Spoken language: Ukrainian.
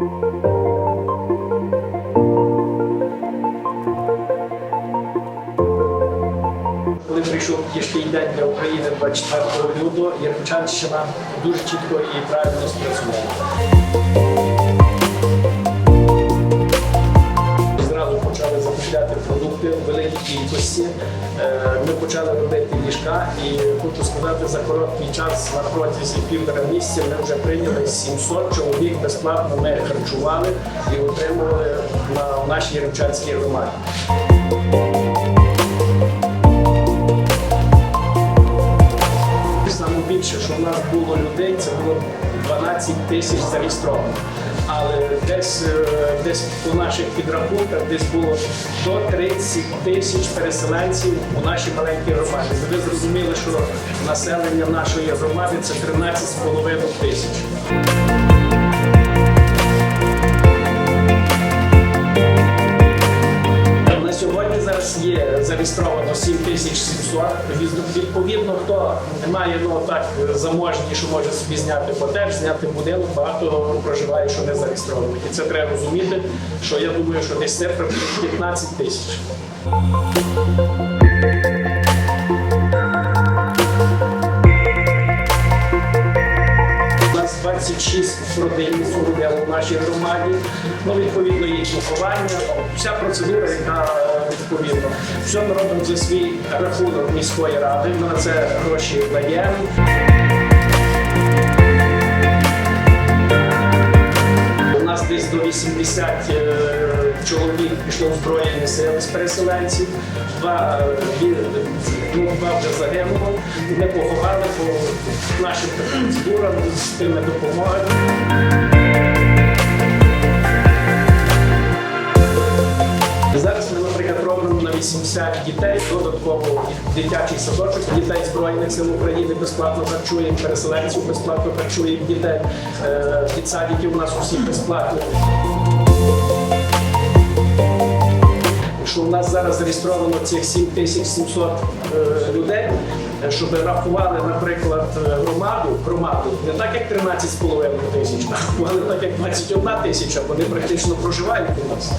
Коли прийшов тяжкий день для України 24 лютого, Яремчанщина дуже чітко і правильно спрацювала. Продукти в великій кількості. Е, Ми почали робити ліжка і хочу сказати, за короткий час на протязі півтора місяця ми вже прийняли 700 чоловік безплатно ми харчували і отримували на нашій Яремчанській громаді. Саме більше, що в нас було людей, це було 12 тисяч зареєстрованих. Але десь, е, десь по наших підрахунках десь було до 30 тисяч переселенців у нашій маленькій громаді. Ви зрозуміли, що населення нашої громади це 13,5 тисяч. Зареєстровано 7700. Від- Відповідно, хто має ну, так заможні, що може собі зняти котедж, зняти будинок, багато проживає, що не зареєстровані. І це треба розуміти, що я думаю, що десь цифра 15 тисяч. 26 родин судили в нашій громаді. Ну, відповідно, є поховання, вся процедура, яка е, відповідно. Все ми робимо за свій рахунок міської ради. Ми на це гроші даємо. У нас десь до 80 е, чоловік пішло в Збройні сили з переселенців. Два, Ми поховали по нашим процедурам з тими допомогами. Зараз ми, наприклад, робимо на 80 дітей додатково дитячий садочок дітей Збройних сил України безплатно харчуємо, переселенців безплатно харчуємо дітей. Е, Дітсадиків у нас усі безплатно. Нас зараз зареєстровано цих 7700 е, людей, е, щоб рахували, наприклад, е, громаду, громаду не так як 13,5 тисяч, а так як 21 тисяча, вони практично проживають у нас.